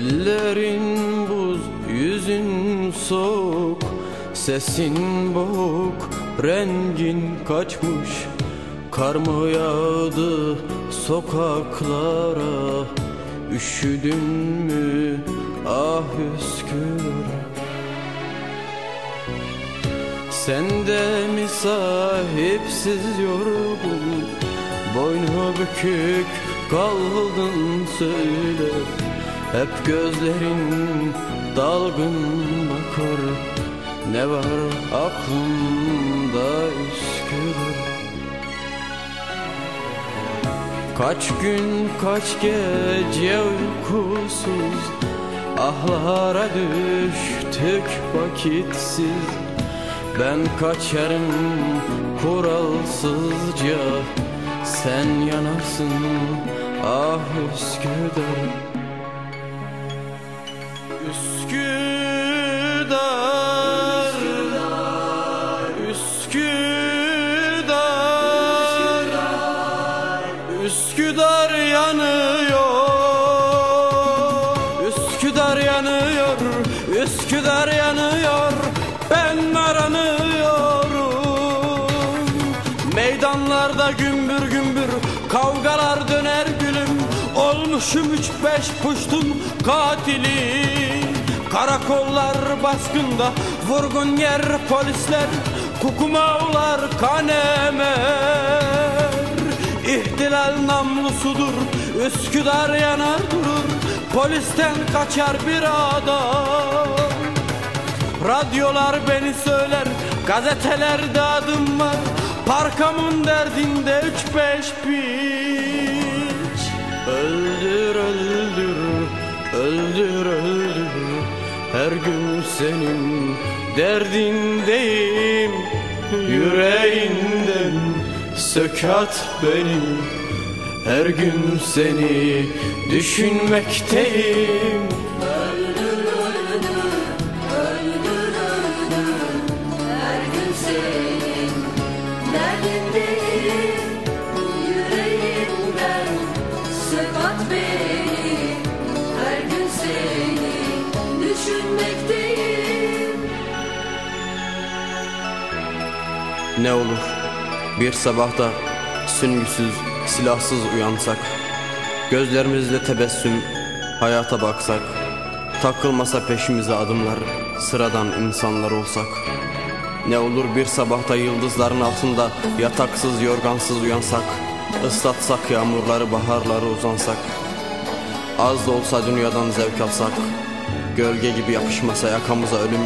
Ellerin buz, yüzün soğuk Sesin boğuk, rengin kaçmış Kar mı yağdı sokaklara Üşüdün mü? Ah Üsküdar. Sen de mi sahipsiz yorgun Boynu bükük kaldın söyle Hep gözlerin dalgın bakar Ne var aklında Üsküdar? Kaç gün kaç gece uykusuz. Ahlara düştük vakitsiz. Ben kaçarım kuralsızca. Sen yanarsın ah Üsküdar Üsküdar. Üsküdar. Üsküdar yanıyor. Üsküdar yanıyor. Üsküdar yanıyor. Ben aranıyorum. Meydanlarda gümbür gümbür Kavgalar döner gülüm Olmuşum üç beş puştun katili. Karakollar baskında Vurgun yer polisler Kukumavlar kanemer. İhtilal namlusudur Üsküdar yanar durur Polisten kaçar bir adam. Radyolar beni söyler Gazetelerde adım var. Parkamın derdinde üç beş piç Öldür öldür Öldür öldür. Her gün senin derdindeyim. Yüreğinden sökat benim Her gün seni düşünmekteyim Ne olur bir sabahta süngüsüz, silahsız uyansak Gözlerimizle tebessüm, hayata baksak Takılmasa peşimize adımlar, sıradan insanlar olsak. Ne olur bir sabahta yıldızların altında Yataksız, yorgansız uyansak Islatsak yağmurları, baharları uzansak Az da olsa dünyadan zevk alsak Gölge gibi yapışmasa yakamıza ölüm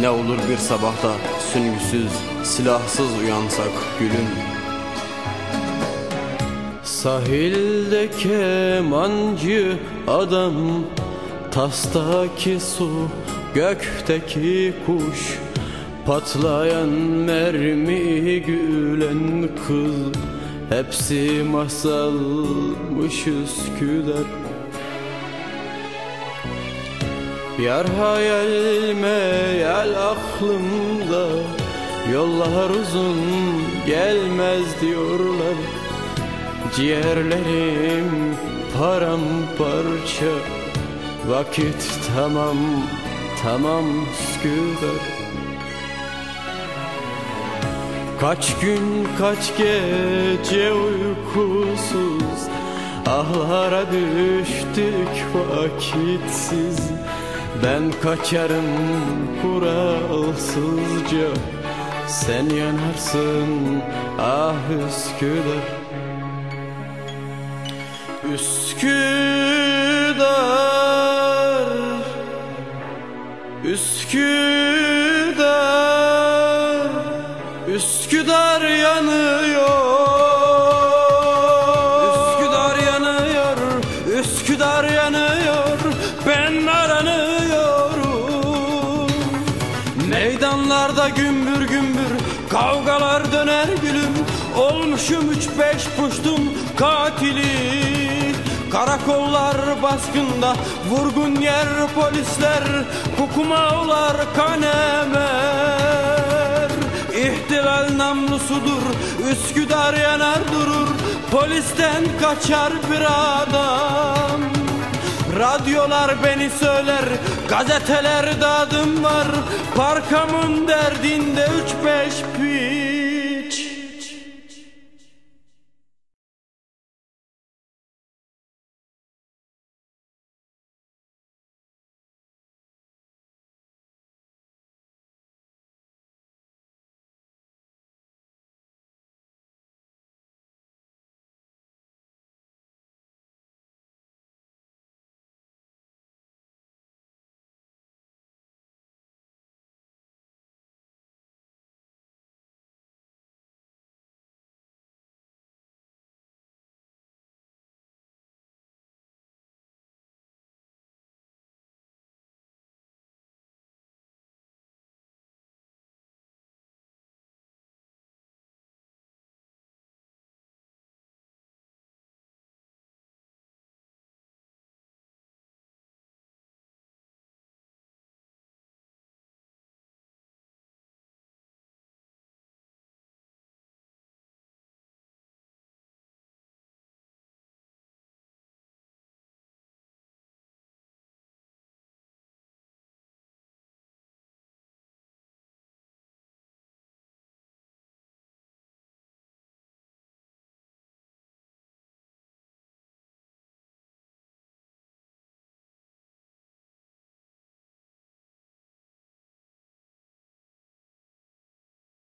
Ne olur bir sabahta? Süngüsüz, silahsız uyansak gülüm. Sahilde kemancı adam Tastaki su, gökteki kuş. Patlayan mermi, gülen kız Hepsi masalmış Üsküdar Yar hayal meyal aklımda Yollar uzun gelmez diyorlar. Ciğerlerim paramparça Vakit tamam tamam Üsküdar. Kaç gün kaç gece uykusuz Ahlara düştük vakitsiz Ben kaçarım kuralsızca. Sen yanarsın ah Üsküdar. Üsküdar Üsküdar Üsküdar yanıyor döner gülüm. Olmuşum üç beş puştum katili. Karakollar baskında Vurgun yer polisler. Kukumavlar kanemer. İhtilal namlusudur Üsküdar yanar durur. Polisten kaçar bir adam. Radyolar beni söyler Gazetelerde adım var. Parkamın derdinde üç beş pir